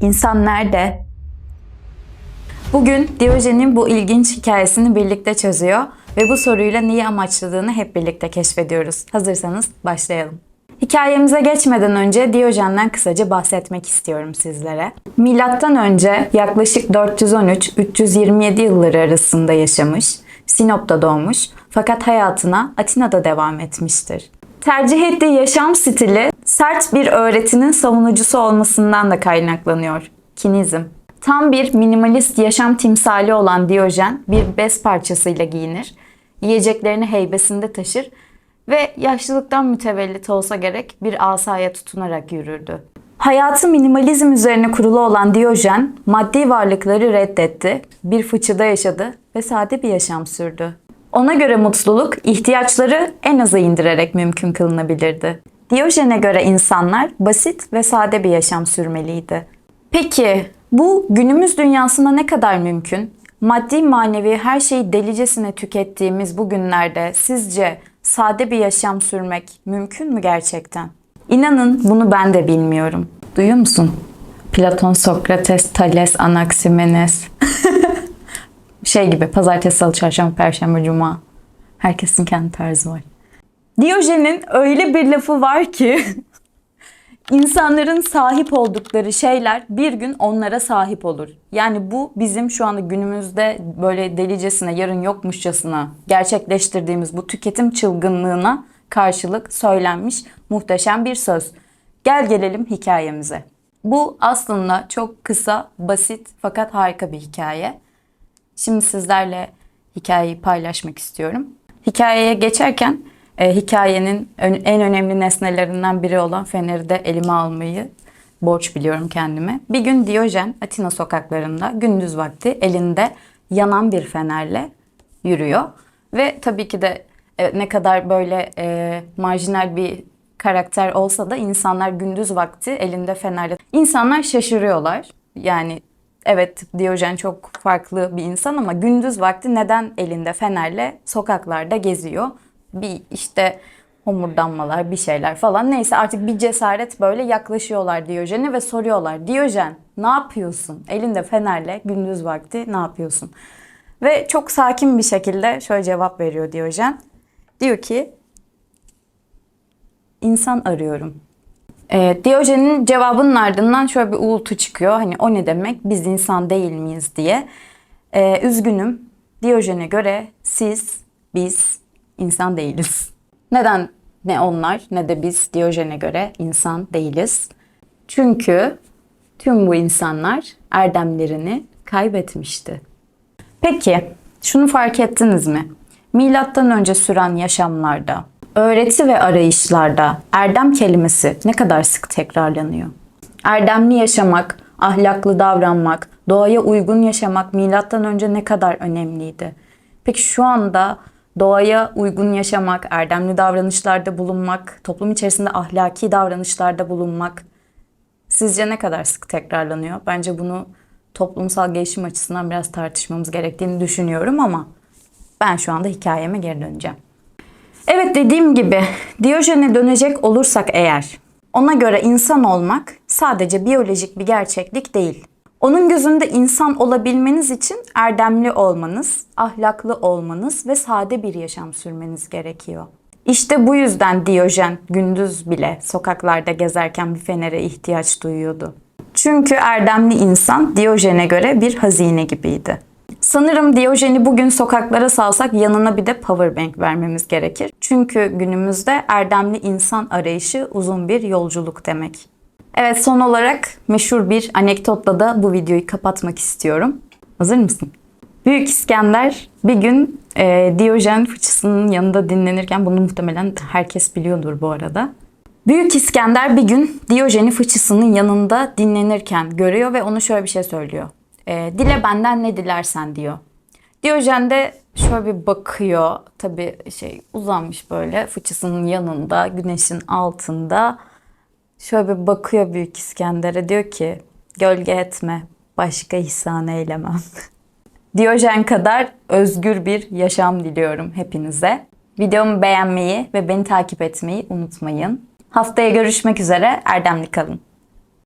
İnsan nerede? Bugün Diyojen'in bu ilginç hikayesini birlikte çözüyor ve bu soruyla neyi amaçladığını hep birlikte keşfediyoruz. Hazırsanız başlayalım. Hikayemize geçmeden önce Diyojen'den kısaca bahsetmek istiyorum sizlere. Milattan önce yaklaşık 413-327 yılları arasında yaşamış, Sinop'ta doğmuş fakat hayatına Atina'da devam etmiştir. Tercih ettiği yaşam stili sert bir öğretinin savunucusu olmasından da kaynaklanıyor. Kinizm. Tam bir minimalist yaşam timsali olan Diyojen bir bez parçasıyla giyinir, yiyeceklerini heybesinde taşır ve yaşlılıktan mütevellit olsa gerek bir asaya tutunarak yürürdü. Hayatı minimalizm üzerine kurulu olan Diyojen, maddi varlıkları reddetti, bir fıçıda yaşadı ve sade bir yaşam sürdü. Ona göre mutluluk, ihtiyaçları en aza indirerek mümkün kılınabilirdi. Diyojen'e göre insanlar basit ve sade bir yaşam sürmeliydi. Peki bu günümüz dünyasında ne kadar mümkün? Maddi manevi her şeyi delicesine tükettiğimiz bu günlerde sizce sade bir yaşam sürmek mümkün mü gerçekten? İnanın bunu ben de bilmiyorum. Duyuyor musun? Platon, Sokrates, Thales, Anaximenes. şey gibi pazartesi, salı, çarşamba, perşembe, cuma. Herkesin kendi tarzı var. Diyojen'in öyle bir lafı var ki insanların sahip oldukları şeyler bir gün onlara sahip olur. Yani bu bizim şu anda günümüzde böyle delicesine, yarın yokmuşçasına gerçekleştirdiğimiz bu tüketim çılgınlığına karşılık söylenmiş muhteşem bir söz. Gel gelelim hikayemize. Bu aslında çok kısa, basit fakat harika bir hikaye. Şimdi sizlerle hikayeyi paylaşmak istiyorum. Hikayeye geçerken e, hikayenin en önemli nesnelerinden biri olan feneri de elime almayı borç biliyorum kendime. Bir gün Diyojen Atina sokaklarında gündüz vakti elinde yanan bir fenerle yürüyor. Ve tabii ki de e, ne kadar böyle e, marjinal bir karakter olsa da insanlar gündüz vakti elinde fenerle... İnsanlar şaşırıyorlar. Yani evet Diyojen çok farklı bir insan ama gündüz vakti neden elinde fenerle sokaklarda geziyor? Bir işte homurdanmalar bir şeyler falan neyse artık bir cesaret böyle yaklaşıyorlar Diyojen'e ve soruyorlar. Diyojen ne yapıyorsun? Elinde fenerle gündüz vakti ne yapıyorsun? Ve çok sakin bir şekilde şöyle cevap veriyor Diyojen. Diyor ki insan arıyorum. E, Diyojen'in cevabının ardından şöyle bir uğultu çıkıyor. Hani o ne demek? Biz insan değil miyiz diye. E, üzgünüm. Diyojen'e göre siz, biz insan değiliz. Neden ne onlar ne de biz Diyojen'e göre insan değiliz? Çünkü tüm bu insanlar erdemlerini kaybetmişti. Peki şunu fark ettiniz mi? Milattan önce süren yaşamlarda, öğreti ve arayışlarda erdem kelimesi ne kadar sık tekrarlanıyor? Erdemli yaşamak, ahlaklı davranmak, doğaya uygun yaşamak milattan önce ne kadar önemliydi? Peki şu anda doğaya uygun yaşamak, erdemli davranışlarda bulunmak, toplum içerisinde ahlaki davranışlarda bulunmak sizce ne kadar sık tekrarlanıyor? Bence bunu toplumsal gelişim açısından biraz tartışmamız gerektiğini düşünüyorum ama ben şu anda hikayeme geri döneceğim. Evet dediğim gibi Diyojen'e dönecek olursak eğer ona göre insan olmak sadece biyolojik bir gerçeklik değil. Onun gözünde insan olabilmeniz için erdemli olmanız, ahlaklı olmanız ve sade bir yaşam sürmeniz gerekiyor. İşte bu yüzden Diyojen gündüz bile sokaklarda gezerken bir fenere ihtiyaç duyuyordu. Çünkü erdemli insan Diyojen'e göre bir hazine gibiydi. Sanırım Diyojen'i bugün sokaklara salsak yanına bir de powerbank vermemiz gerekir. Çünkü günümüzde erdemli insan arayışı uzun bir yolculuk demek. Evet son olarak meşhur bir anekdotla da bu videoyu kapatmak istiyorum. Hazır mısın? Büyük İskender bir gün e, Diyojen fıçısının yanında dinlenirken bunu muhtemelen herkes biliyordur bu arada. Büyük İskender bir gün Diyojen'i fıçısının yanında dinlenirken görüyor ve onu şöyle bir şey söylüyor. E, dile benden ne dilersen diyor. Diyojen de şöyle bir bakıyor. Tabii şey uzanmış böyle fıçısının yanında, güneşin altında. Şöyle bir bakıyor Büyük İskender'e diyor ki gölge etme başka ihsan eylemem. Diyojen kadar özgür bir yaşam diliyorum hepinize. Videomu beğenmeyi ve beni takip etmeyi unutmayın. Haftaya görüşmek üzere. Erdemli kalın.